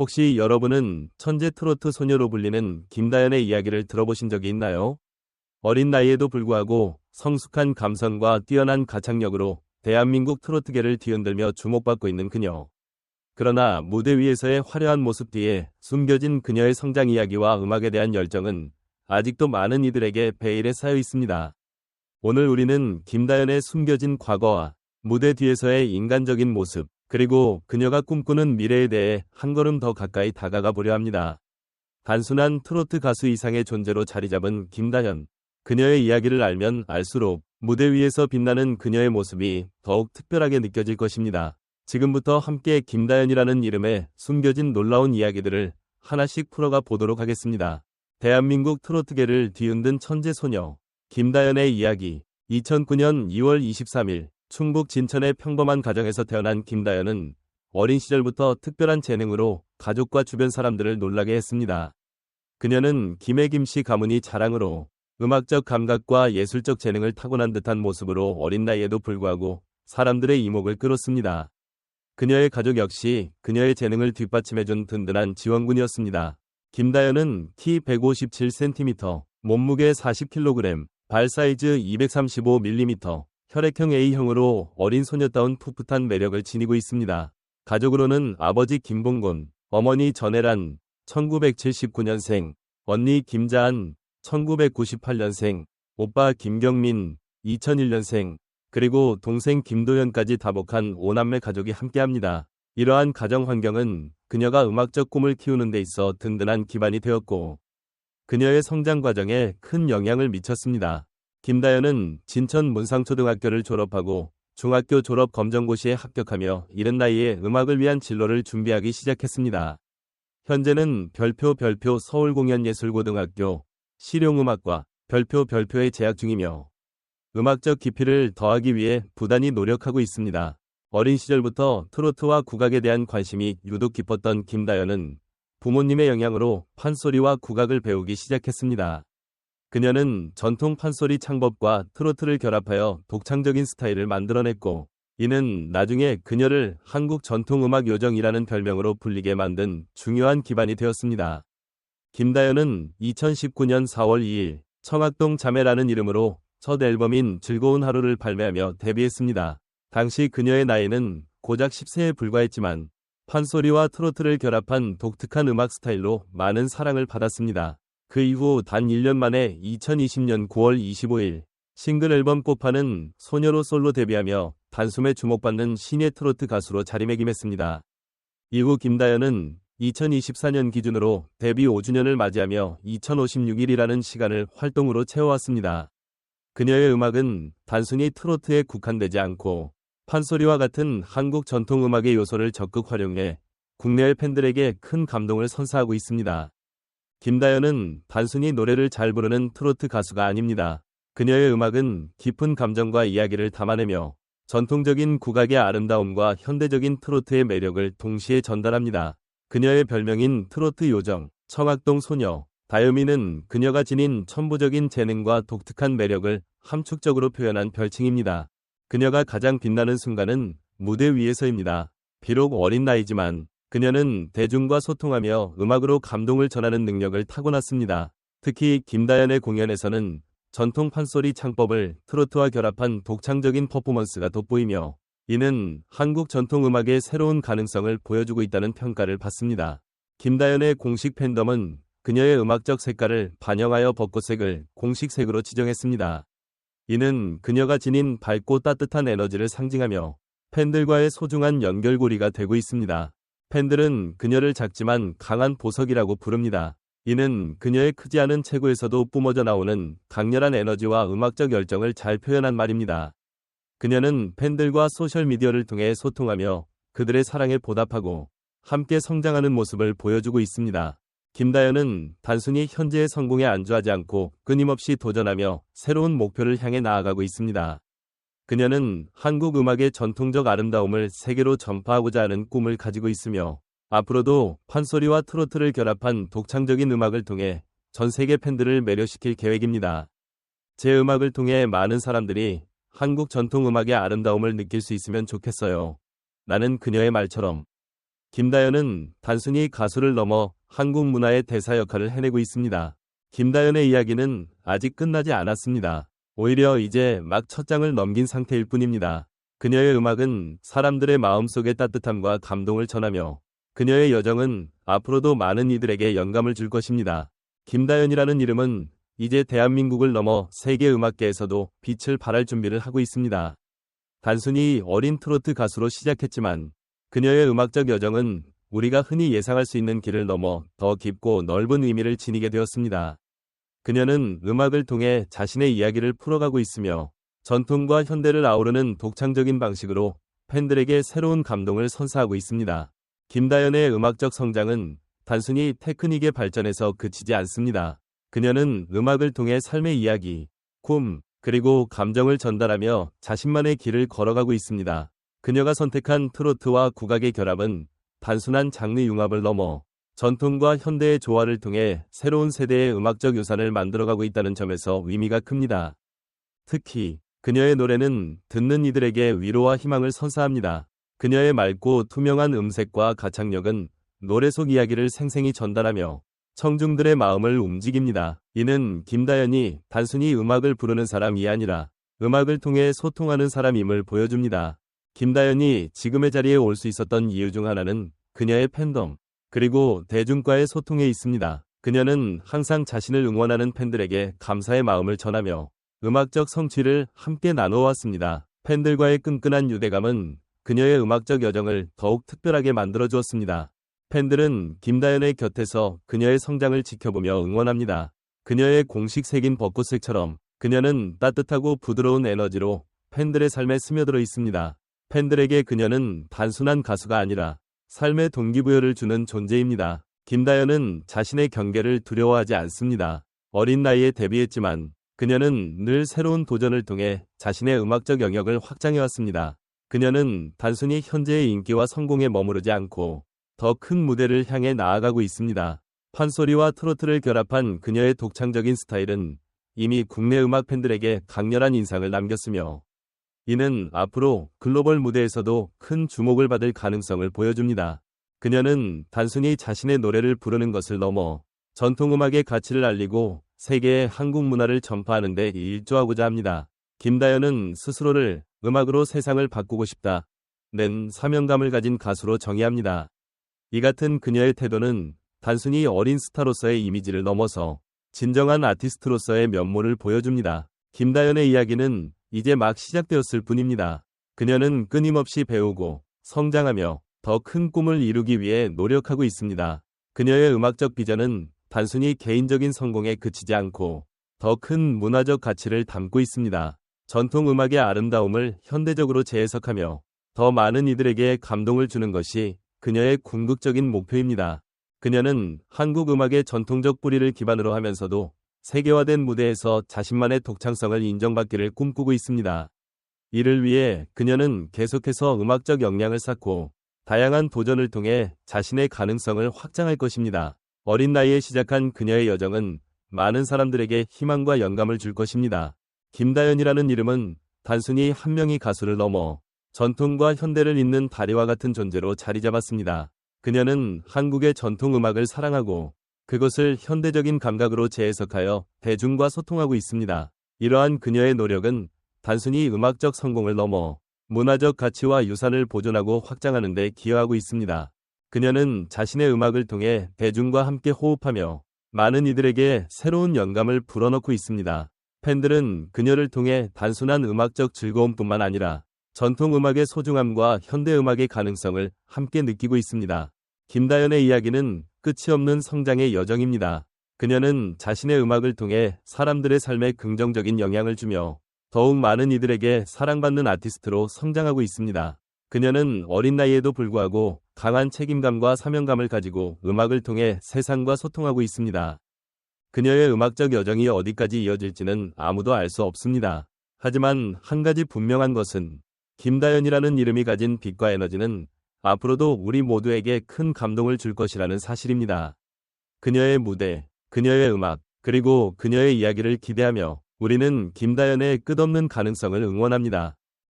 혹시 여러분은 천재 트로트 소녀로 불리는 김다연의 이야기를 들어보신 적이 있나요? 어린 나이에도 불구하고 성숙한 감성과 뛰어난 가창력으로 대한민국 트로트계를 뒤흔들며 주목받고 있는 그녀. 그러나 무대 위에서의 화려한 모습 뒤에 숨겨진 그녀의 성장 이야기와 음악에 대한 열정은 아직도 많은 이들에게 베일에 쌓여 있습니다. 오늘 우리는 김다연의 숨겨진 과거와 무대 뒤에서의 인간적인 모습, 그리고 그녀가 꿈꾸는 미래에 대해 한 걸음 더 가까이 다가가 보려 합니다. 단순한 트로트 가수 이상의 존재로 자리 잡은 김다현. 그녀의 이야기를 알면 알수록 무대 위에서 빛나는 그녀의 모습이 더욱 특별하게 느껴질 것입니다. 지금부터 함께 김다현이라는 이름에 숨겨진 놀라운 이야기들을 하나씩 풀어가 보도록 하겠습니다. 대한민국 트로트계를 뒤흔든 천재 소녀 김다현의 이야기 2009년 2월 23일 충북 진천의 평범한 가정에서 태어난 김다연은 어린 시절부터 특별한 재능으로 가족과 주변 사람들을 놀라게 했습니다. 그녀는 김해 김씨 가문이 자랑으로 음악적 감각과 예술적 재능을 타고난 듯한 모습으로 어린 나이에도 불구하고 사람들의 이목을 끌었습니다. 그녀의 가족 역시 그녀의 재능을 뒷받침해준 든든한 지원군이었습니다. 김다연은 키 157cm, 몸무게 40kg, 발 사이즈 235mm, 혈액형 A형으로 어린 소녀다운 풋풋한 매력을 지니고 있습니다. 가족으로는 아버지 김봉곤, 어머니 전혜란, 1979년생, 언니 김자한, 1998년생, 오빠 김경민, 2001년생, 그리고 동생 김도현까지 다복한 오남매 가족이 함께합니다. 이러한 가정 환경은 그녀가 음악적 꿈을 키우는 데 있어 든든한 기반이 되었고, 그녀의 성장 과정에 큰 영향을 미쳤습니다. 김다연은 진천 문상초등학교를 졸업하고 중학교 졸업 검정고시에 합격하며 이른 나이에 음악을 위한 진로를 준비하기 시작했습니다. 현재는 별표 별표 서울공연예술고등학교 실용음악과 별표 별표에 재학 중이며 음악적 깊이를 더하기 위해 부단히 노력하고 있습니다. 어린 시절부터 트로트와 국악에 대한 관심이 유독 깊었던 김다연은 부모님의 영향으로 판소리와 국악을 배우기 시작했습니다. 그녀는 전통 판소리 창법과 트로트를 결합하여 독창적인 스타일을 만들어냈고 이는 나중에 그녀를 한국 전통음악 요정이라는 별명으로 불리게 만든 중요한 기반이 되었습니다. 김다연은 2019년 4월 2일 청학동 자매라는 이름으로 첫 앨범인 즐거운 하루를 발매하며 데뷔했습니다. 당시 그녀의 나이는 고작 10세에 불과했지만 판소리와 트로트를 결합한 독특한 음악 스타일로 많은 사랑을 받았습니다. 그 이후 단 1년 만에 2020년 9월 25일 싱글 앨범 꽃파는 소녀로 솔로 데뷔하며 단숨에 주목받는 신예 트로트 가수로 자리매김했습니다. 이후 김다연은 2024년 기준으로 데뷔 5주년을 맞이하며 2056일이라는 시간을 활동으로 채워왔습니다. 그녀의 음악은 단순히 트로트에 국한되지 않고 판소리와 같은 한국 전통음악의 요소를 적극 활용해 국내의 팬들에게 큰 감동을 선사하고 있습니다. 김다연은 단순히 노래를 잘 부르는 트로트 가수가 아닙니다. 그녀의 음악은 깊은 감정과 이야기를 담아내며 전통적인 국악의 아름다움과 현대적인 트로트의 매력을 동시에 전달합니다. 그녀의 별명인 트로트 요정, 청학동 소녀, 다요미는 그녀가 지닌 천부적인 재능과 독특한 매력을 함축적으로 표현한 별칭입니다. 그녀가 가장 빛나는 순간은 무대 위에서입니다. 비록 어린 나이지만 그녀는 대중과 소통하며 음악으로 감동을 전하는 능력을 타고났습니다. 특히 김다연의 공연에서는 전통 판소리 창법을 트로트와 결합한 독창적인 퍼포먼스가 돋보이며 이는 한국 전통 음악의 새로운 가능성을 보여주고 있다는 평가를 받습니다. 김다연의 공식 팬덤은 그녀의 음악적 색깔을 반영하여 벚꽃색을 공식색으로 지정했습니다. 이는 그녀가 지닌 밝고 따뜻한 에너지를 상징하며 팬들과의 소중한 연결고리가 되고 있습니다. 팬들은 그녀를 작지만 강한 보석이라고 부릅니다. 이는 그녀의 크지 않은 체구에서도 뿜어져 나오는 강렬한 에너지와 음악적 열정을 잘 표현한 말입니다. 그녀는 팬들과 소셜미디어를 통해 소통하며 그들의 사랑에 보답하고 함께 성장하는 모습을 보여주고 있습니다. 김다연은 단순히 현재의 성공에 안주하지 않고 끊임없이 도전하며 새로운 목표를 향해 나아가고 있습니다. 그녀는 한국 음악의 전통적 아름다움을 세계로 전파하고자 하는 꿈을 가지고 있으며 앞으로도 판소리와 트로트를 결합한 독창적인 음악을 통해 전 세계 팬들을 매료시킬 계획입니다. 제 음악을 통해 많은 사람들이 한국 전통 음악의 아름다움을 느낄 수 있으면 좋겠어요. 나는 그녀의 말처럼 김다연은 단순히 가수를 넘어 한국 문화의 대사 역할을 해내고 있습니다. 김다연의 이야기는 아직 끝나지 않았습니다. 오히려 이제 막 첫 장을 넘긴 상태일 뿐입니다. 그녀의 음악은 사람들의 마음속의 따뜻함과 감동을 전하며 그녀의 여정은 앞으로도 많은 이들에게 영감을 줄 것입니다. 김다연이라는 이름은 이제 대한민국을 넘어 세계 음악계에서도 빛을 발할 준비를 하고 있습니다. 단순히 어린 트로트 가수로 시작했지만 그녀의 음악적 여정은 우리가 흔히 예상할 수 있는 길을 넘어 더 깊고 넓은 의미를 지니게 되었습니다. 그녀는 음악을 통해 자신의 이야기를 풀어가고 있으며 전통과 현대를 아우르는 독창적인 방식으로 팬들에게 새로운 감동을 선사하고 있습니다. 김다연의 음악적 성장은 단순히 테크닉의 발전에서 그치지 않습니다. 그녀는 음악을 통해 삶의 이야기, 꿈, 그리고 감정을 전달하며 자신만의 길을 걸어가고 있습니다. 그녀가 선택한 트로트와 국악의 결합은 단순한 장르 융합을 넘어 전통과 현대의 조화를 통해 새로운 세대의 음악적 유산을 만들어가고 있다는 점에서 의미가 큽니다. 특히 그녀의 노래는 듣는 이들에게 위로와 희망을 선사합니다. 그녀의 맑고 투명한 음색과 가창력은 노래 속 이야기를 생생히 전달하며 청중들의 마음을 움직입니다. 이는 김다연이 단순히 음악을 부르는 사람이 아니라 음악을 통해 소통하는 사람임을 보여줍니다. 김다연이 지금의 자리에 올 수 있었던 이유 중 하나는 그녀의 팬덤, 그리고 대중과의 소통에 있습니다. 그녀는 항상 자신을 응원하는 팬들에게 감사의 마음을 전하며 음악적 성취를 함께 나누어왔습니다. 팬들과의 끈끈한 유대감은 그녀의 음악적 여정을 더욱 특별하게 만들어 주었습니다. 팬들은 김다연의 곁에서 그녀의 성장을 지켜보며 응원합니다. 그녀의 공식 색인 벚꽃색처럼 그녀는 따뜻하고 부드러운 에너지로 팬들의 삶에 스며들어 있습니다. 팬들에게 그녀는 단순한 가수가 아니라 삶의 동기부여를 주는 존재입니다. 김다연은 자신의 경계를 두려워하지 않습니다. 어린 나이에 데뷔했지만 그녀는 늘 새로운 도전을 통해 자신의 음악적 영역을 확장해왔습니다. 그녀는 단순히 현재의 인기와 성공에 머무르지 않고 더 큰 무대를 향해 나아가고 있습니다. 판소리와 트로트를 결합한 그녀의 독창적인 스타일은 이미 국내 음악 팬들에게 강렬한 인상을 남겼으며 이는 앞으로 글로벌 무대에서도 큰 주목을 받을 가능성을 보여줍니다. 그녀는 단순히 자신의 노래를 부르는 것을 넘어 전통음악의 가치를 알리고 세계의 한국 문화를 전파하는 데 일조하고자 합니다. 김다연은 스스로를 음악으로 세상을 바꾸고 싶다. 는 사명감을 가진 가수로 정의합니다. 이 같은 그녀의 태도는 단순히 어린 스타로서의 이미지를 넘어서 진정한 아티스트로서의 면모를 보여줍니다. 김다연의 이야기는 이제 막 시작되었을 뿐입니다. 그녀는 끊임없이 배우고 성장하며 더 큰 꿈을 이루기 위해 노력하고 있습니다. 그녀의 음악적 비전은 단순히 개인적인 성공에 그치지 않고 더 큰 문화적 가치를 담고 있습니다. 전통 음악의 아름다움을 현대적으로 재해석하며 더 많은 이들에게 감동을 주는 것이 그녀의 궁극적인 목표입니다. 그녀는 한국 음악의 전통적 뿌리를 기반으로 하면서도 세계화된 무대에서 자신만의 독창성을 인정받기를 꿈꾸고 있습니다. 이를 위해 그녀는 계속해서 음악적 역량을 쌓고 다양한 도전을 통해 자신의 가능성을 확장할 것입니다. 어린 나이에 시작한 그녀의 여정은 많은 사람들에게 희망과 영감을 줄 것입니다. 김다연이라는 이름은 단순히 한 명의 가수를 넘어 전통과 현대를 잇는 다리와 같은 존재로 자리 잡았습니다. 그녀는 한국의 전통 음악을 사랑하고 그것을 현대적인 감각으로 재해석하여 대중과 소통하고 있습니다. 이러한 그녀의 노력은 단순히 음악적 성공을 넘어 문화적 가치와 유산을 보존하고 확장하는 데 기여하고 있습니다. 그녀는 자신의 음악을 통해 대중과 함께 호흡하며 많은 이들에게 새로운 영감을 불어넣고 있습니다. 팬들은 그녀를 통해 단순한 음악적 즐거움뿐만 아니라 전통 음악의 소중함과 현대 음악의 가능성을 함께 느끼고 있습니다. 김다연의 이야기는 끝이 없는 성장의 여정입니다. 그녀는 자신의 음악을 통해 사람들의 삶에 긍정적인 영향을 주며 더욱 많은 이들에게 사랑받는 아티스트로 성장하고 있습니다. 그녀는 어린 나이에도 불구하고 강한 책임감과 사명감을 가지고 음악을 통해 세상과 소통하고 있습니다. 그녀의 음악적 여정이 어디까지 이어질지는 아무도 알 수 없습니다. 하지만 한 가지 분명한 것은 김다연이라는 이름이 가진 빛과 에너지는 앞으로도 우리 모두에게 큰 감동을 줄 것이라는 사실입니다. 그녀의 무대, 그녀의 음악, 그리고 그녀의 이야기를 기대하며 우리는 김다연의 끝없는 가능성을 응원합니다.